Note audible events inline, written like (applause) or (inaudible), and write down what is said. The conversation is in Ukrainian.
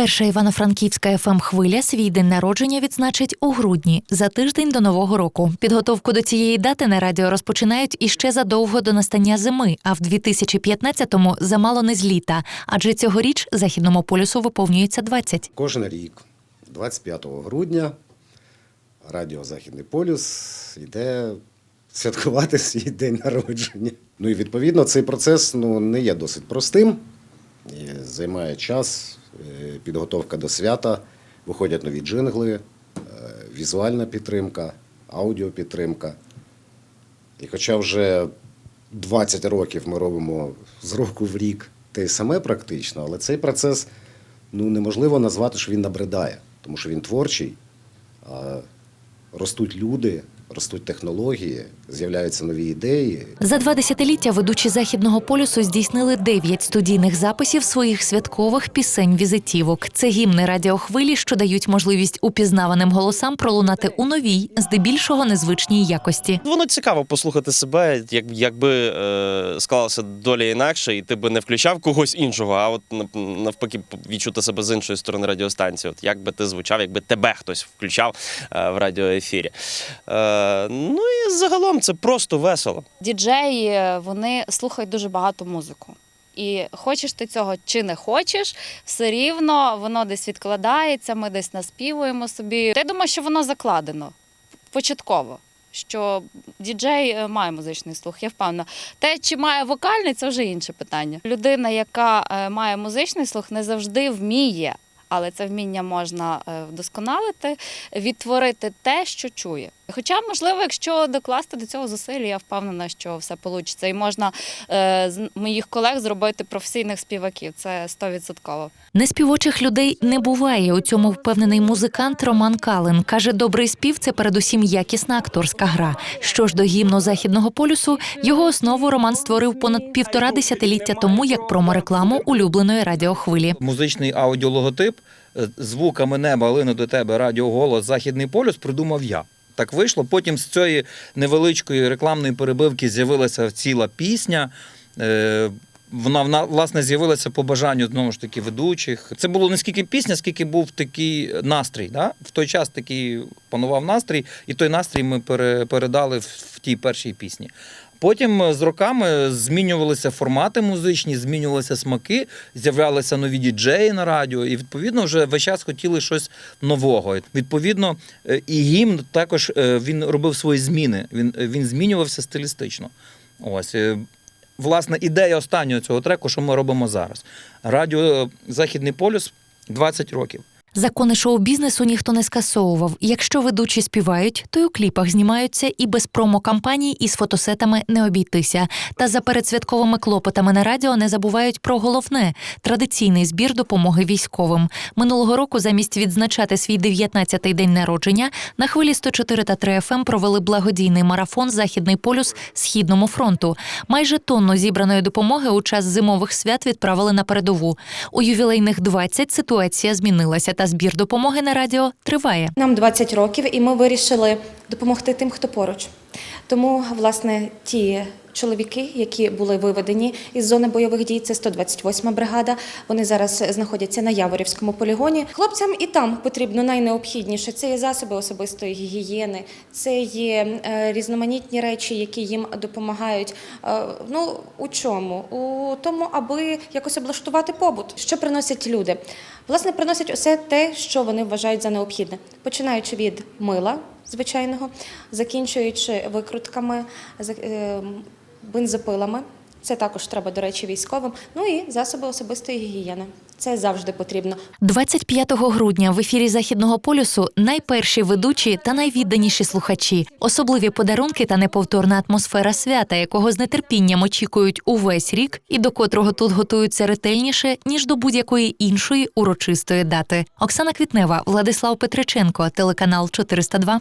Перша івано-франківська ФМ хвиля свій день народження відзначить у грудні за тиждень до нового року. Підготовку до цієї дати на радіо розпочинають іще задовго до настання зими, а в 2015-му замало не з літа, адже цьогоріч західному полюсу виповнюється 20. Кожен рік, 25 грудня, Радіо Західний полюс йде святкувати (laughs) свій день народження. Ну і відповідно цей процес ну, не є досить простим. І займає час, підготовка до свята, виходять нові джингли, е, візуальна підтримка, аудіопідтримка. І хоча вже 20 років ми робимо з року в рік те саме практично, але цей процес ну, неможливо назвати, що він набридає, тому що він творчий, ростуть люди, ростуть технології, з'являються нові ідеї. За два десятиліття ведучі західного полюсу здійснили дев'ять студійних записів своїх святкових пісень-візитівок. Це гімни радіохвилі, що дають можливість упізнаваним голосам пролунати у новій, здебільшого незвичній якості. Воно цікаво послухати себе, як, якби е, склалася доля інакше, і ти би не включав когось іншого, а от нав- навпаки відчути себе з іншої сторони радіостанції. От як би ти звучав, якби тебе хтось включав е, в радіоефірі. Е, ну і загалом це просто весело. Діджеї е, вони слухають дуже багато музику. І хочеш ти цього чи не хочеш, все рівно воно десь відкладається, ми десь наспівуємо собі. Та я думаю, що воно закладено початково. Що діджей е, має музичний слух, я впевнена. Те, чи має вокальний, це вже інше питання. Людина, яка е, має музичний слух, не завжди вміє, але це вміння можна вдосконалити, відтворити те, що чує. Хоча, можливо, якщо докласти до цього зусиль, я впевнена, що все вийде. І можна е, з моїх колег зробити професійних співаків. Це 100%. Неспівочих людей не буває. У цьому впевнений музикант Роман Калин каже, добрий спів це передусім якісна акторська гра. Що ж до гімну західного полюсу, його основу Роман створив понад півтора десятиліття тому як проморекламу улюбленої радіохвилі. Музичний аудіологотип е, звуками неба лину до тебе радіоголос Західний полюс придумав я. Так вийшло. Потім з цієї невеличкої рекламної перебивки з'явилася ціла пісня. Е, Вона власне з'явилася по бажанню знову ж таки ведучих. Це було не скільки пісня, скільки був такий настрій. Да? В той час такий панував настрій, і той настрій ми передали в тій першій пісні. Потім е, з роками змінювалися формати музичні, змінювалися смаки, з'являлися нові діджеї на радіо, і відповідно вже весь час хотіли щось нового. Відповідно, е, і гімн також е, він робив свої зміни. Він, він змінювався стилістично. Ось. Власне, ідея останнього цього треку, що ми робимо зараз. Радіо Західний полюс 20 років. Закони шоу-бізнесу ніхто не скасовував. Якщо ведучі співають, то й у кліпах знімаються і без промо-кампаній із фотосетами не обійтися. Та за передсвятковими клопотами на радіо не забувають про головне традиційний збір допомоги військовим. Минулого року замість відзначати свій 19-й день народження на хвилі 104 та 3 FM провели благодійний марафон Західний полюс Східному фронту. Майже тонну зібраної допомоги у час зимових свят відправили на передову. У ювілейних 20 ситуація змінилася, та збір допомоги на радіо триває. Нам 20 років, і ми вирішили допомогти тим, хто поруч. Тому, власне, ті чоловіки, які були виведені із зони бойових дій, це 128 бригада. Вони зараз знаходяться на Яворівському полігоні. Хлопцям і там потрібно найнеобхідніше. Це є засоби особистої гігієни, це є е, різноманітні речі, які їм допомагають. Е, ну у чому? У тому, аби якось облаштувати побут. Що приносять люди? Власне, приносять усе те, що вони вважають за необхідне, починаючи від мила звичайного, закінчуючи викрутками, е, бензопилами. Це також треба, до речі, військовим. Ну і засоби особистої гігієни. Це завжди потрібно. 25 грудня в ефірі Західного полюсу найперші ведучі та найвідданіші слухачі, особливі подарунки та неповторна атмосфера свята, якого з нетерпінням очікують увесь рік, і до котрого тут готуються ретельніше ніж до будь-якої іншої урочистої дати. Оксана Квітнева, Владислав Петриченко, телеканал 402.